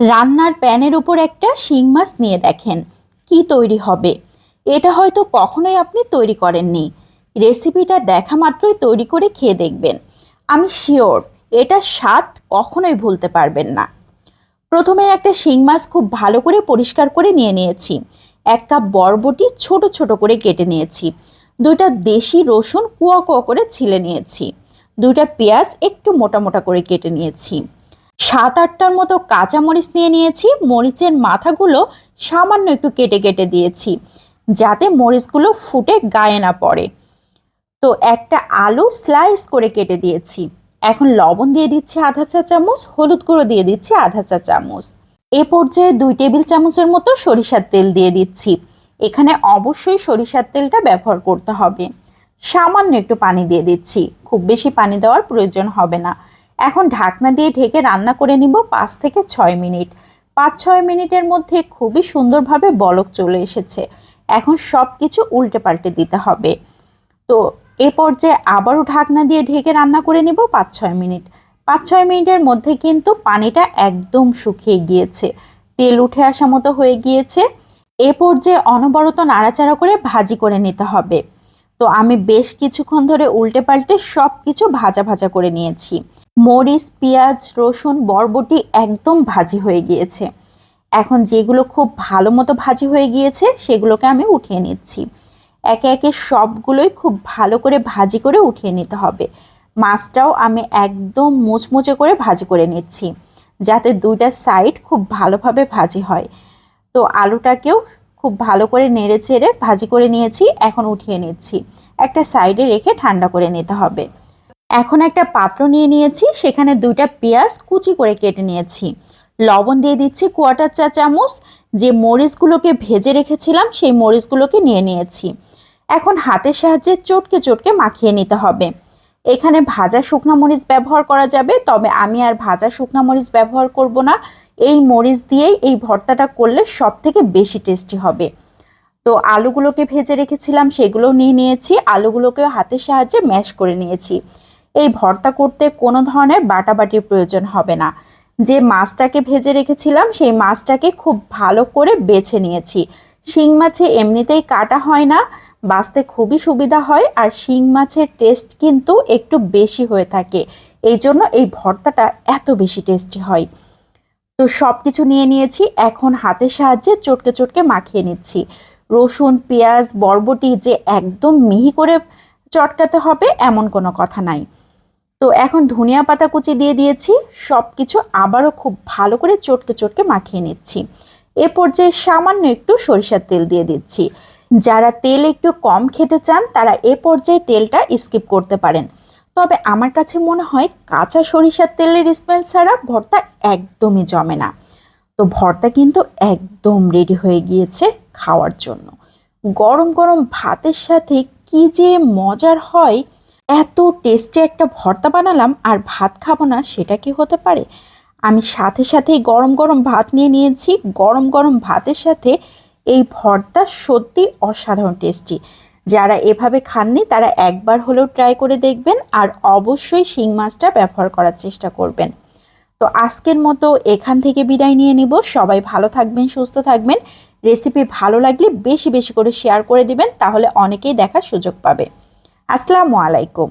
রান্নার প্যানের উপর একটা শিং মাছ নিয়ে দেখেন, কি তৈরি হবে? এটা হয়তো কখনোই আপনি তৈরি করেননি। রেসিপিটা দেখা মাত্রই তৈরি করে খেয়ে দেখবেন। আমি শিওর এটা স্বাদ কখনোই ভুলতে পারবেন না। প্রথমে একটা শিং মাছ খুব ভালো করে পরিষ্কার করে নিয়ে নিয়েছি। এক কাপ বরবটি ছোট ছোট করে কেটে নিয়েছি। দুইটা দেশি রসুন কুয়া কুয়া করে ছিলে নিয়েছি। দুইটা পেঁয়াজ একটু মোটা মোটা করে কেটে নিয়েছি। সাত আটটার মতো কাঁচামরিচ নিয়ে নিয়েছি। মরিচের মাথাগুলো সামান্য একটু কেটে কেটে দিয়েছি, যাতে মরিচগুলো ফুটে গায়ে না পড়ে। তো একটা আলু স্লাইস করে কেটে দিয়েছি। এখন লবণ দিয়ে দিচ্ছি আধা চা চামচ, হলুদ গুঁড়ো দিয়ে দিচ্ছি আধা চা চামচ। এ পর্যায়ে দুই টেবিল চামচের মতো সরিষার তেল দিয়ে দিচ্ছি। এখানে অবশ্যই সরিষার তেলটা ব্যবহার করতে হবে। সামান্য একটু পানি দিয়ে দিচ্ছি। খুব বেশি পানি দেওয়ার প্রয়োজন হবে না। এখন ঢাকনা দিয়ে ঢেকে রান্না করে নিব পাঁচ থেকে ছয় মিনিট। পাঁচ ছয় মিনিটের মধ্যে খুবই সুন্দরভাবে বলক চলে এসেছে। এখন সব কিছু উল্টে পাল্টে দিতে হবে। তো এ পর্যায়ে আবারও ঢাকনা দিয়ে ঢেকে রান্না করে নিব পাঁচ ছয় মিনিট। পাঁচ ছয় মিনিটের মধ্যে কিন্তু পানিটা একদম শুকিয়ে গিয়েছে। তেল উঠে আসা মতো হয়ে গিয়েছে। এ পর্যায়ে অনবরত নাড়াচাড়া করে ভাজি করে নিতে হবে। তো আমি বেশ কিছুক্ষণ ধরে উল্টে পাল্টে সব কিছু ভাজা ভাজা করে নিয়েছি। মরিচ, পেঁয়াজ, রসুন, বরবটি একদম ভাজি হয়ে গিয়েছে। এখন যেগুলো খুব ভালো মতো ভাজি হয়ে গিয়েছে, সেগুলোকে আমি উঠিয়ে নিচ্ছি। একে একে সবগুলোই খুব ভালো করে ভাজি করে উঠিয়ে নিতে হবে। মাছটাও আমি একদম মুচমুচে করে ভাজি করে নিচ্ছি, যাতে দুইটা সাইড খুব ভালোভাবে ভাজি হয়। তো আলুটাকেও খুব ভালো করে নেড়ে চেড়ে ভাজি করে নিয়েছি, এখন উঠিয়ে নিচ্ছি। একটা সাইডে রেখে ঠান্ডা করে নিতে হবে। এখন একটা পাত্র নিয়ে নিয়েছি, সেখানে দুইটা পেঁয়াজ কুচি করে কেটে নিয়েছি। লবণ দিয়ে দিচ্ছি কোয়াটার চা চামচ, যে মরিচগুলোকে ভেজে রেখেছিলাম, সেই মরিচগুলোকে নিয়ে নিয়েছি। এখন হাতের সাহায্যে চটকে চটকে মাখিয়ে নিতে হবে। এখানে ভাজা শুকনো মরিচ ব্যবহার করা যাবে, তবে আমি আর ভাজা শুকনো মরিচ ব্যবহার করব না। এই মরিচ দিয়েই এই ভর্তাটা করলে সব থেকে বেশি টেস্টি হবে। তো আলুগুলোকে ভেজে রেখেছিলাম সেগুলো নিয়ে নিয়েছি। আলুগুলোকে হাতের সাহায্যে ম্যাশ করে নিয়েছি। এই ভর্তা করতে কোনো ধরনের বাটাবাটির প্রয়োজন হবে না। যে মাছটাকে ভেজে রেখেছিলাম, সেই মাছটাকে খুব ভালো করে বেছে নিয়েছি। শিং মাছে এমনিতেই কাটা হয় না, বাঁচতে খুবই সুবিধা হয়, আর শিং মাছের টেস্ট কিন্তু একটু বেশি হয়ে থাকে। এই জন্য এই ভর্তাটা এত বেশি টেস্টি হয়। তো সব কিছু নিয়ে নিয়েছি। এখন হাতের সাহায্যে চটকে চটকে মাখিয়ে নিচ্ছি। রসুন, পেঁয়াজ, বরবটি যে একদম মিহি করে চটকাতে হবে এমন কোনো কথা নাই। তো এখন ধনিয়া পাতা কুচি দিয়ে দিয়েছি। সব কিছু আবারও খুব ভালো করে চটকে চটকে মাখিয়ে নিচ্ছি। এ পর্যায়ে সামান্য একটু সরিষার তেল দিয়ে দিচ্ছি। যারা তেল একটু কম খেতে চান, তারা এ পর্যায়ে তেলটা স্কিপ করতে পারেন। তবে আমার কাছে মনে হয় কাঁচা সরিষার তেলের স্মেল ছাড়া ভর্তা একদমই জমে না। তো ভর্তা কিন্তু একদম রেডি হয়ে গিয়েছে খাওয়ার জন্য। গরম গরম ভাতের সাথে কি যে মজার হয়, এত টেস্টি একটা ভর্তা বানালাম আর ভাত খাব না সেটা কি হতে পারে? আমি সাথে সাথেই গরম গরম ভাত নিয়ে নিয়েছি। গরম গরম ভাতের সাথে এই ভর্তা সত্যি অসাধারণ টেস্টি যারা এভাবে খাননি, তারা একবার হলেও ট্রাই করে দেখবেন আর অবশ্যই শিং মাছটা ব্যবহার করার চেষ্টা করবেন। তো আজকের মতো এখান থেকে বিদায় নিয়ে নিব। সবাই ভালো থাকবেন, সুস্থ থাকবেন। রেসিপি ভালো লাগলে বেশি বেশি করে শেয়ার করে দিবেন, তাহলে অনেকেই দেখার সুযোগ পাবে। আসসালামু আলাইকুম।